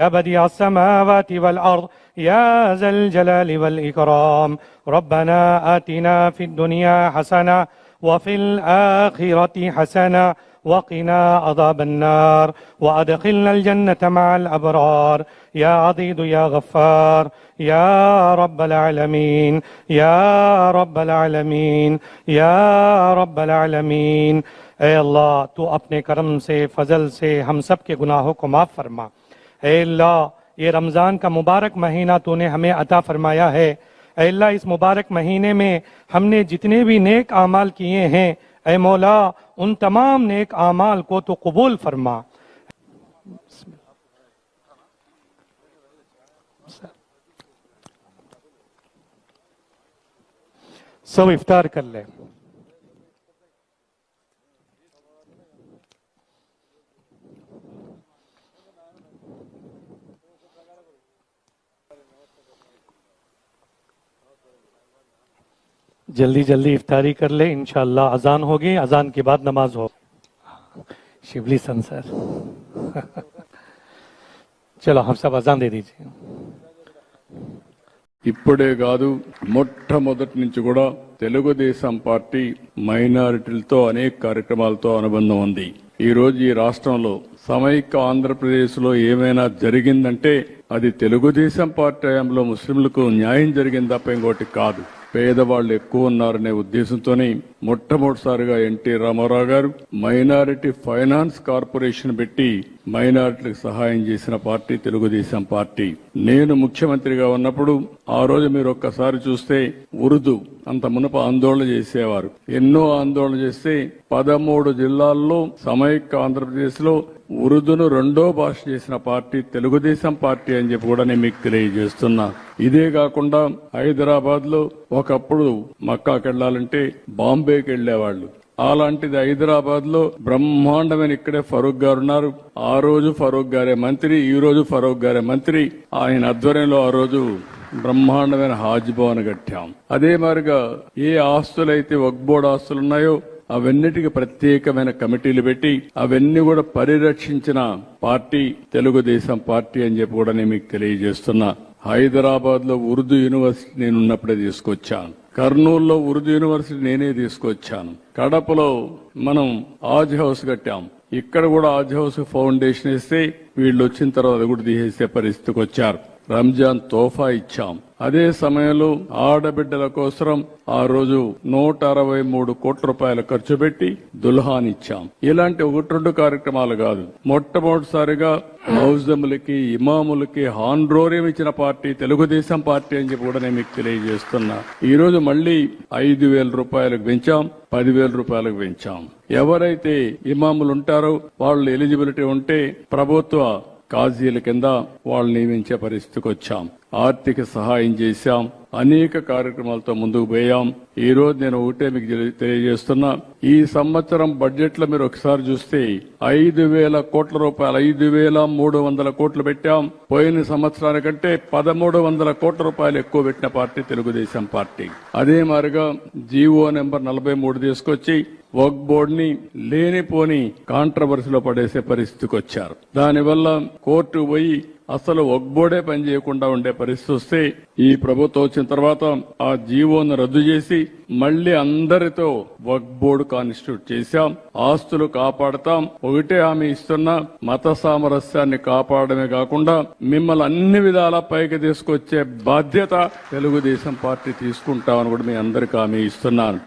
يا بديع السماوات والأرض يا ذا الجلال والإكرام. ربنا آتنا في الدنيا حسنة وفي الآخرة حسنة وقنا عذاب النار. وأدخلنا الجنة مع الأبرار. يا عضيد يا غفار يا رب العالمين يا رب العالمين يا رب العالمين. اے اللہ تو اپنے کرم سے فضل سے ہم سب کے گناہوں کو معاف فرما۔ अल्लाह, ये रमज़ान का मुबारक महीना तूने हमें अता फरमाया है। अल्लाह, इस मुबारक महीने में हमने जितने भी नेक आमाल किए हैं, ए मौला, उन तमाम नेक आमाल को तो कबूल फरमा। सब इफ्तार कर ले। जल्दी जल्दी इफ्तारी कर ले इंशाल्लाह अजान होगी अजान के बाद नमाज हो शिवली सन सर चलो हम सब अजान दे दीजिए ఇప్పుడే కాదు మొట్టమొదటి నుంచి కూడా తెలుగుదేశం పార్టీ మైనారిటీలతో అనేక కార్యక్రమాలతో అనుబంధం ఉంది ఈ రోజు ఈ రాష్ట్రంలో సమైక్య ఆంధ్రప్రదేశ్ లో ఏమైనా జరిగిందంటే అది తెలుగుదేశం పార్టీ హయాంలో ముస్లింలకు న్యాయం జరిగింది తప్ప ఇంకోటి కాదు పేదవాళ్ళు ఎక్కువ ఉన్నారనే ఉద్దేశంతోనే మొట్టమొదటిసారిగా ఎన్టీ రామారావు గారు మైనారిటీ ఫైనాన్స్ కార్పొరేషన్ పెట్టి మైనారిటీలకు సహాయం చేసిన పార్టీ తెలుగుదేశం పార్టీ. నేను ముఖ్యమంత్రిగా ఉన్నప్పుడు ఆ రోజు మీరు ఒక్కసారి చూస్తే ఉర్దూ అంత మునప ఆందోళన చేసేవారు. ఎన్నో ఆందోళన చేస్తే పదమూడు జిల్లాల్లో సమైక్య ఆంధ్రప్రదేశ్లో ఉరుదును రెండో భాష చేసిన పార్టీ తెలుగుదేశం పార్టీ అని చెప్పి కూడా నేను మీకు తెలియజేస్తున్నా. ఇదే కాకుండా హైదరాబాద్లో ఒకప్పుడు మక్కాకి వెళ్ళాలంటే బాంబేకి వెళ్ళేవాళ్ళు అలాంటిది హైదరాబాద్లో బ్రహ్మాండమైన ఇక్కడే ఫరూక్ గారు ఉన్నారు. ఆ రోజు ఫరూక్ గారే మంత్రి ఈ రోజు ఫరూక్ గారే మంత్రి. ఆయన ఆధ్వర్యంలో ఆ రోజు బ్రహ్మాండమైన హాజ్ భవన్ కట్టాం. అదే మారిగా ఏ ఆస్తులైతే వక్బోర్డ్ ఆస్తులు ఉన్నాయో అవన్నిటికి ప్రత్యేకమైన కమిటీలు పెట్టి అవన్నీ కూడా పరిరక్షించిన పార్టీ తెలుగుదేశం పార్టీ అని చెప్పి కూడా నేను మీకు తెలియజేస్తున్నా. హైదరాబాద్లో ఉర్దూ యూనివర్సిటీ నేను ఉన్నప్పుడే తీసుకొచ్చాను. కర్నూలులో ఉర్దూ యూనివర్సిటీ నేనే తీసుకొచ్చాను. కడపలో మనం ఆజ్ హౌస్ కట్టాం. ఇక్కడ కూడా ఆజ్ హౌస్ ఫౌండేషన్ ఇస్తే వీళ్ళు వచ్చిన తర్వాత కూడా తీసేసే పరిస్థితికి వచ్చారు. రంజాన్ తోఫా ఇచ్చాం. అదే సమయంలో ఆడబిడ్డల కోసం ఆ రోజు నూట అరవై మూడు కోట్ల రూపాయలు ఖర్చు పెట్టి దుల్హాన్ ఇచ్చాం. ఇలాంటి ఒకటి రెండు కార్యక్రమాలు కాదు. మొట్టమొదటిసారిగా మౌజములకి ఇమాములకి హాన్రోరియం ఇచ్చిన పార్టీ తెలుగుదేశం పార్టీ అని చెప్పి కూడా నేను మీకు తెలియజేస్తున్నా. ఈ రోజు మళ్ళీ ఐదు వేల రూపాయలకు పెంచాం పదివేల రూపాయలకు పెంచాం. ఎవరైతే ఇమాములు ఉంటారో వాళ్ళు ఎలిజిబిలిటీ ఉంటే ప్రభుత్వ కాజీల కింద వాళ్ళు నియమించే పరిస్థితికి వచ్చాం. ఆర్థిక సహాయం చేశాం. అనేక కార్యక్రమాలతో ముందుకు పోయాం. ఈ రోజు నేను ఒకటే మీకు తెలియజేస్తున్నా. ఈ సంవత్సరం బడ్జెట్లో మీరు ఒకసారి చూస్తే ఐదు వేల కోట్ల రూపాయలు ఐదు వేల మూడు వందల కోట్లు పెట్టాం. పోయిన సంవత్సరానికంటే పదమూడు వందల కోట్ల రూపాయలు ఎక్కువ పెట్టిన పార్టీ తెలుగుదేశం పార్టీ. అదే మారిగా జీవో నెంబర్ నలభై మూడు తీసుకొచ్చి వర్క్ బోర్డ్ని లేనిపోని కాంట్రవర్సీలో పడేసే పరిస్థితికి వచ్చారు. దానివల్ల కోర్టు పోయి అసలు వర్క్ బోర్డే పనిచేయకుండా ఉండే పరిస్థితి వస్తే ఈ ప్రభుత్వం వచ్చిన తర్వాత ఆ జీవోను రద్దు చేసి మళ్ళీ అందరితో వర్క్ బోర్డు కాన్స్టిట్యూట్ చేశాం. ఆస్తులు కాపాడతాం. ఒకటే హామీ ఇస్తున్న మత సామరస్యాన్ని కాపాడమే కాకుండా మిమ్మల్ని అన్ని విధాల పైకి తీసుకొచ్చే బాధ్యత తెలుగుదేశం పార్టీ తీసుకుంటామని కూడా మీ అందరికీ హామీ ఇస్తున్నాను.